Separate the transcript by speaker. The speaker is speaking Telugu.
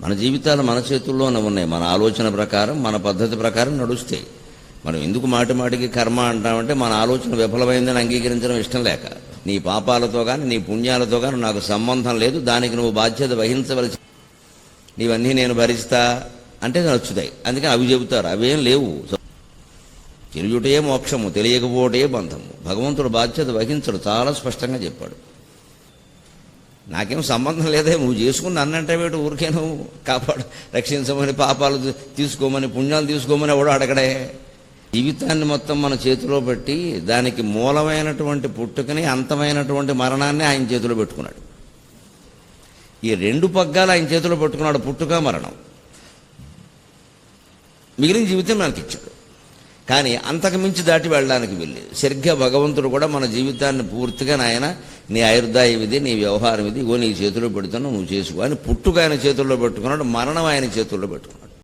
Speaker 1: మన జీవితాలు మన చేతుల్లోనే ఉన్నాయి. మన ఆలోచన ప్రకారం మన పద్ధతి ప్రకారం నడుస్తాయి. మనం ఎందుకు మాటి మాటికి కర్మ అంటామంటే మన ఆలోచన విఫలమైందని అంగీకరించడం ఇష్టం లేక. నీ పాపాలతో కానీ నీ పుణ్యాలతో కానీ నాకు సంబంధం లేదు. దానికి నువ్వు బాధ్యత వహించవలసి నీవన్నీ నేను భరిస్తా అంటే నచ్చుతాయి అందుకని అవి చెబుతారు అవేం లేవు. తెలియటే మోక్షము తెలియకపోవటే బంధము. భగవంతుడు బాధ్యత వహించడు చాలా స్పష్టంగా చెప్పాడు. నాకేం సంబంధం లేదే నువ్వు చేసుకుని అన్నంటే వేటు ఊరికే నువ్వు? కాపాడు రక్షించమని పాపాలు తీసుకోమని పుణ్యాలు తీసుకోమని ఎవడో అడగడే? జీవితాన్ని మొత్తం మన చేతిలో పెట్టి దానికి మూలమైనటువంటి పుట్టుకని అంతమైనటువంటి మరణాన్ని ఆయన చేతిలో పెట్టుకున్నాడు. ఈ రెండు పగ్గాలు ఆయన చేతిలో పెట్టుకున్నాడు పుట్టుక మరణం. మిగిలిన జీవితం మనకి ఇచ్చాడు. కానీ అంతకు మించి దాటి వెళ్ళడానికి వెళ్ళి సరిగ్గా భగవంతుడు కూడా మన జీవితాన్ని పూర్తిగా నాయన నీ ఆయుర్దాయం ఇది నీ వ్యవహారం ఇది ఇగో నీ చేతిలో పెడుతున్నావు నువ్వు చేసుకో. అని పుట్టుక ఆయన చేతుల్లో పెట్టుకున్నాడు మరణం ఆయన చేతుల్లో పెట్టుకున్నాడు.